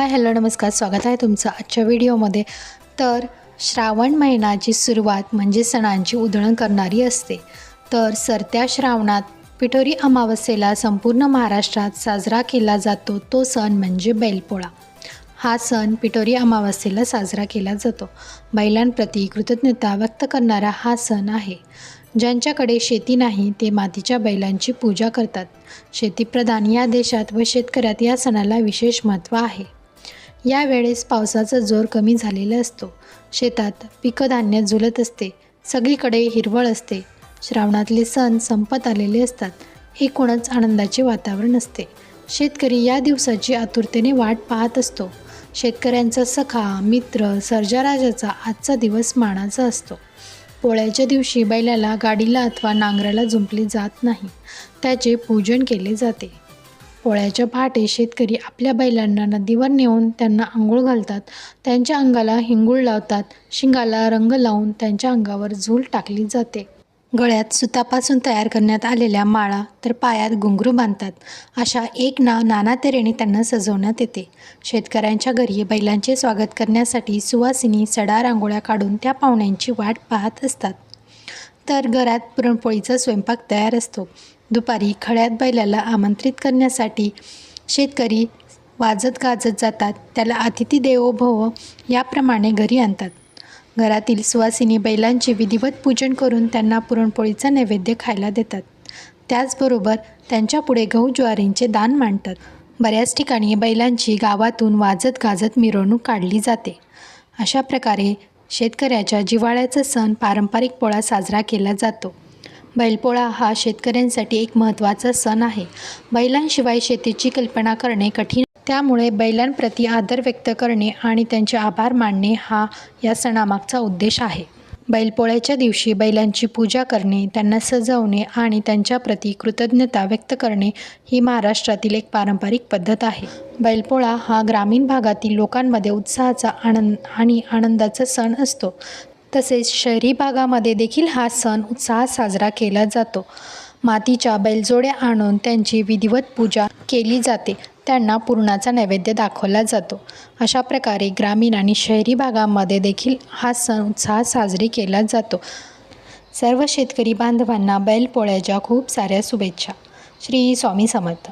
Hi hello नमस्कार. स्वागत आहे तुमचं आजच्या व्हिडिओमध्ये. तर श्रावण महिन्याची सुरुवात म्हणजे सणांची उधळण करणारी असते. तर सरत्या श्रावणात पिठोरी अमावस्येला संपूर्ण महाराष्ट्रात साजरा केला जातो तो सण म्हणजे बैलपोळा. हा सण पिठोरी अमावस्येला साजरा केला जातो. बैलांप्रती कृतज्ञता व्यक्त करणारा हा सण आहे. ज्यांच्याकडे शेती नाही ते मातीच्या बैलांची पूजा करतात. शेतीप्रधान या देशात व शेतकऱ्यात या सणाला विशेष महत्त्व आहे. यावेळेस पावसाचा जोर कमी झालेला असतो. शेतात पिकं धान्य झुलत असते. सगळीकडे हिरवळ असते. श्रावणातले सण संपत आलेले असतात. एकूणच आनंदाचे वातावरण असते शेतकरी या दिवसाची आतुरतेने वाट पाहत असतो. शेतकऱ्यांचा सखा मित्र सर्जाराजाचा आजचा दिवस मानाचा असतो. पोळ्याच्या दिवशी बैलाला गाडीला अथवा नांगराला जुंपले जात नाही. त्याचे पूजन केले जाते. पोळ्याच्या पहाटे शेतकरी आपल्या बैलांना नदीवर नेऊन त्यांना आंघोळ घालतात. त्यांच्या अंगाला हिंगूळ लावतात. शिंगाला रंग लावून त्यांच्या अंगावर झूल टाकली जाते. गळ्यात सुतापासून तयार करण्यात आलेल्या माळा तर पायात घुंगरू बांधतात. अशा एक नाव नाना तऱ्हेने त्यांना सजवण्यात येते. शेतकऱ्यांच्या घरी बैलांचे स्वागत करण्यासाठी सुवासिनी सडा रांगोळ्या काढून त्या पाहुण्यांची वाट पाहत असतात. तर घरात पुरणपोळीचा स्वयंपाक तयार असतो. दुपारी खळ्यात बैलाला आमंत्रित करण्यासाठी शेतकरी वाजत गाजत जातात. त्याला अतिथी देवो भव याप्रमाणे घरी आणतात. घरातील सुवासिनी बैलांचे विधिवत पूजन करून त्यांना पुरणपोळीचा नैवेद्य खायला देतात. त्याचबरोबर त्यांच्यापुढे गहू ज्वारींचे दान मांडतात. बऱ्याच ठिकाणी बैलांची गावातून वाजत गाजत मिरवणूक काढली जाते. अशा प्रकारे शेतकऱ्याच्या जिव्हाळ्याचा सण पारंपरिक पोळा साजरा केला जातो. बैलपोळा हा शेतकऱ्यांसाठी एक महत्त्वाचा सण आहे. बैलांशिवाय शेतीची कल्पना करणे कठीण त्यामुळे बैलांप्रती आदर व्यक्त करणे आणि त्यांचे आभार मानणे हा या सणामागचा उद्देश आहे. बैलपोळ्याच्या दिवशी बैलांची पूजा करणे त्यांना सजवणे आणि त्यांच्याप्रती कृतज्ञता व्यक्त करणे ही महाराष्ट्रातील एक पारंपरिक पद्धत आहे. बैलपोळा हा ग्रामीण भागातील लोकांमध्ये उत्साहाचा आनंद आणि आनंदाचा सण असतो. तसेच शहरी भागामध्ये देखील हा सण उत्साहात साजरा केला जातो. मातीच्या बैलजोड्या आणून त्यांची विधिवत पूजा केली जाते. त्यांना पुरणाचा नैवेद्य दाखवला जातो. अशा प्रकारे ग्रामीण आणि शहरी भागामध्ये देखील हा सण उत्साहात साजरी केला जातो. सर्व शेतकरी बांधवांना बैलपोळ्याच्या खूप साऱ्या शुभेच्छा. श्री स्वामी समर्थ.